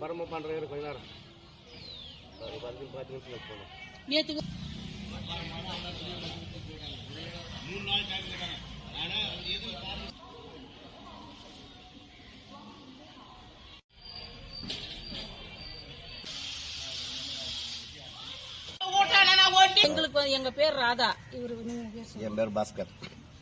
நம்ம பண்றது கொஞ்ச நேரம். ஒரு பத்து பத்து நிமிஷம் போகணும் நேற்று எங்களுக்கு எங்க பேர் ராதா. இவரு. என் பேர் பாஸ்கர்.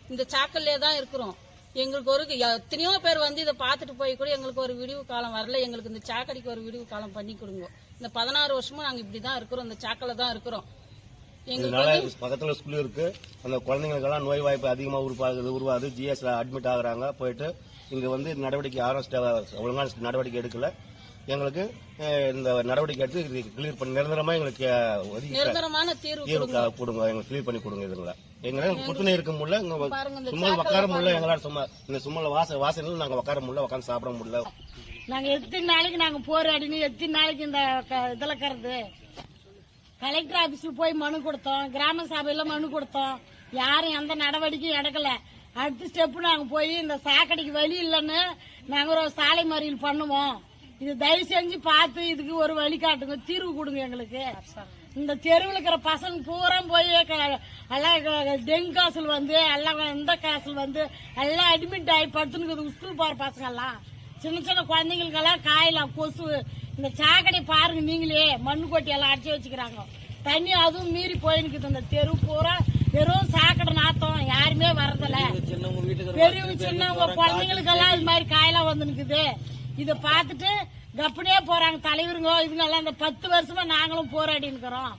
இந்த சாக்கல்லே தான் இருக்கிறோம். எங்களுக்கு ஒரு எத்தனையோ பேர் வந்து இதை பார்த்துட்டு போய் கூட எங்களுக்கு ஒரு விடிவு காலம் வரல. எங்களுக்கு இந்த சாக்கடைக்கு ஒரு விடிவு காலம் பண்ணி கொடுங்க. இந்த பதினாறு வருஷமா நாங்க இப்படிதான் இருக்கிறோம். இந்த சாக்கல்ல தான் இருக்கிறோம். எங்களுக்கு பக்கத்துல ஸ்கூல் இருக்கு. அந்த குழந்தைங்களுக்கெல்லாம் நோய் வாய்ப்பு அதிகமா உருவாகுது உருவாகுது. ஜிஎஸ்ல அட்மிட் ஆகுறாங்க. போயிட்டு இங்க வந்து நடவடிக்கை யாரும் ஒழுங்கான நடவடிக்கை எடுக்கல. எங்களுக்கு இந்த நடவடிக்கை எடுத்து கிளியர் பண்ணி நிரந்தரமா எங்களுக்கு நிரந்தரமான தீர்வு கொடுங்க. எங்களுக்கு கிளியர் பண்ணி கொடுங்க இதுங்கள. எங்களால புத்துணை இருக்க முடியல சும்மா உட்கார முடியல எங்களால சும்மா இந்த சும்மா வாச வாசனையில நாங்க உட்கார முடியல உட்காந்து சாப்பிட முடியல. நாங்க எத்தனை நாளைக்கு நாங்க போராடினு எத்தனை நாளைக்கு இந்த இதுல இருக்கிறது? கலெக்டர் ஆபீஸ்ல போய் மனு கொடுத்தோம் கிராம சபையில மனு கொடுத்தோம். யாரும் எந்த நடவடிக்கையும் எடுக்கல. அடுத்த ஸ்டெப் நாங்க போய் இந்த சாக்கடைக்கு வழி இல்லைன்னு நாங்க ஒரு சாலை மறியல் பண்ணுவோம். இது தயவு செஞ்சு பார்த்து இதுக்கு ஒரு வழி காட்டுங்க. தீர்வு கொடுங்க எங்களுக்கு. இந்த தெருவில் இருக்கிற பசங்க பூரா போய் எல்லாம் டெங்கு காய்ச்சல் வந்து எல்லாம் இந்த காய்ச்சல் வந்து எல்லாம் அட்மிட் ஆகி படுத்துனுக்குது ஸ்கூல் போற பசங்க எல்லாம் சின்ன சின்ன குழந்தைங்களுக்கெல்லாம் காயலாம் கொசு. இந்த சாக்கடை பாருங்க நீங்களே மண்ணு கொட்டி எல்லாம் அடிச்சு வச்சுக்கிறாங்க. தண்ணி அதுவும் மீறி போயிருக்குது இந்த தெரு பூரா. வெறும் சாக்கடை நாத்தம் யாருமே வர்றதில்ல. பெரியவங்க சின்னவங்க குழந்தைங்களுக்கெல்லாம் இது மாதிரி காயெல்லாம் வந்து நிக்குது இத பார்த்துட்டு கப்படியே போறாங்க தலைவருங்க இதுங்கெல்லாம் இந்த பத்து வருஷமா நாங்களும் போராடி இருக்கிறோம்.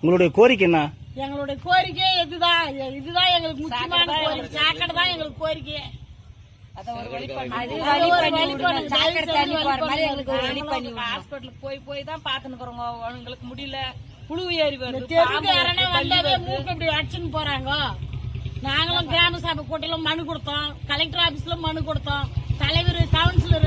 உங்களுடைய கோரிக்கை என்ன? எங்களுடைய கோரிக்கை இதுதான். இதுதான் எங்களுக்கு முக்கியமான கோரிக்கை. சாக்கடை தான் எங்களுக்கு கோரிக்கை. ஹாஸ்பிட்டலுக்கு போய் போய் தான் பாத்துனுக்குறோங்க எங்களுக்கு முடியல. புழு ஏறி வருது. வந்தாவே மூக்கு இப்படி அடிச்சுன்னு போறாங்க. நாங்களும் கிராம சபை கூட்டில மனு கொடுத்தோம். கலெக்டர் ஆபீஸ்ல மனு கொடுத்தோம். தலைவர் கவுன்சிலர்